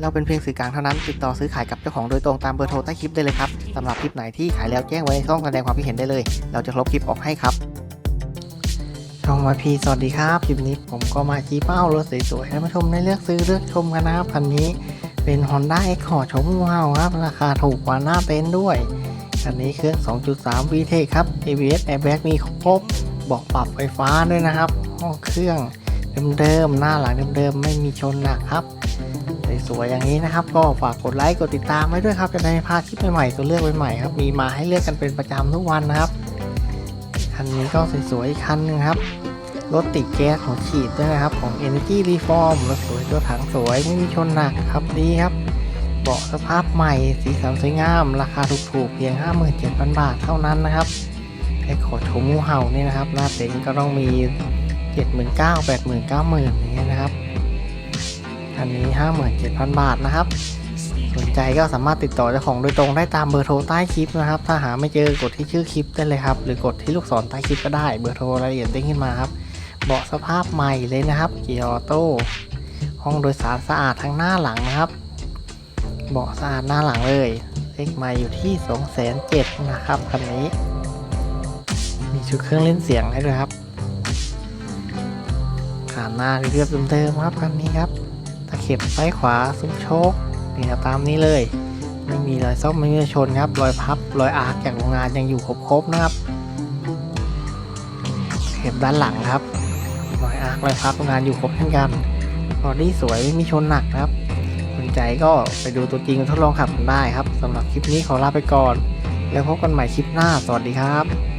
เราเป็นเพียงสื่อกลางเท่านั้น ติดต่อซื้อขายกับเจ้าของโดยตรงตามเบอร์โทรใต้คลิปได้เลยครับสำหรับคลิปไหนที่ขายแล้วแจ้งไว้ในช่องแสดงความคิดเห็นได้เลย เราจะลบคลิปออกให้ครับช่องวพีสวัสดีครับคลิปนี้ผมก็มาชี้เป้ารถสวยๆให้มาชมในเลือกซื้อเลือกชมกันนะครับคันนี้เป็น Honda Accord ชมว้าวครับ ราคาถูกกว่าหน้าเต็นด้วยคันนี้เครื่อง 2.3 VTEC ครับ ABS Airbag มีครบบอกปรับไฟฟ้าด้วยนะครับ ห้องเครื่องเดิมๆหน้าหลังเดิมๆไม่มีชนหนักครับ สวยๆอย่างนี้นะครับ ก็ฝากกดไลค์กดติดตามไว้ด้วยครับจะได้พลาดคลิปใหม่ๆตัวเลือกใหม่ๆครับมีมาให้เลือกกันเป็นประจำทุกวันนะครับคันนี้ก็สวยๆอีกคันหนึงครับรถติดแก๊สของฉีดด้วยนะครับ ของ Energy Reform รถสวยตัวถังสวยไม่มีชนหนักครับดีครับ เบาะสภาพใหม่สีสันสวยงาม ราคาถูกๆเพียง 57,000 บาทเท่านั้นนะครับไอ้ขอชมงูเห่านี่นะครับหน้าเต็นก็ต้องมี 79,000 80,000 90,000อย่างเงี้ยนะครับ อันนี้ 57,000 บาทนะครับ สนใจก็สามารถติดต่อเจ้าของโดยตรงได้ตามเบอร์โทรใต้คลิปนะครับ ถ้าหาไม่เจอกดที่ชื่อคลิปได้เลยครับ หรือกดที่ลูกศรใต้คลิปก็ได้ เบอร์โทรรายละเอียดเด้งขึ้นมาครับ เบาะสภาพใหม่เลยนะครับ เกียร์ออโต้ ห้องโดยสารสะอาดทั้งหน้าหลังนะครับ เบาะสะอาดหน้าหลังเลยเลขไมาอยู่ที่2 0 0 0 0นะครับคันนี้ มีชุดเครื่องเล่นเสียงให้ด้วยครับขาหน้าเรียบๆเดิมๆครับคันนี้ครับ เข็บซ้ายขวาซุ้มโชคนี่ครับตามนี้เลย ไม่มีรอยซ่อมไม่มีรอยชนครับ รอยพับ รอยอาร์คจากโรงงานยังอยู่ครบๆนะครับ เข็บด้านหลังครับ รอยอาร์ครอยพับโรงงานอยู่ครบเช่นกันบอดี้สวยไม่มีชนหนักครับสนใจก็ไปดูตัวจริงทดลองขับกันได้ครับสำหรับคลิปนี้ขอลาไปก่อน แล้วพบกันใหม่คลิปหน้า สวัสดีครับ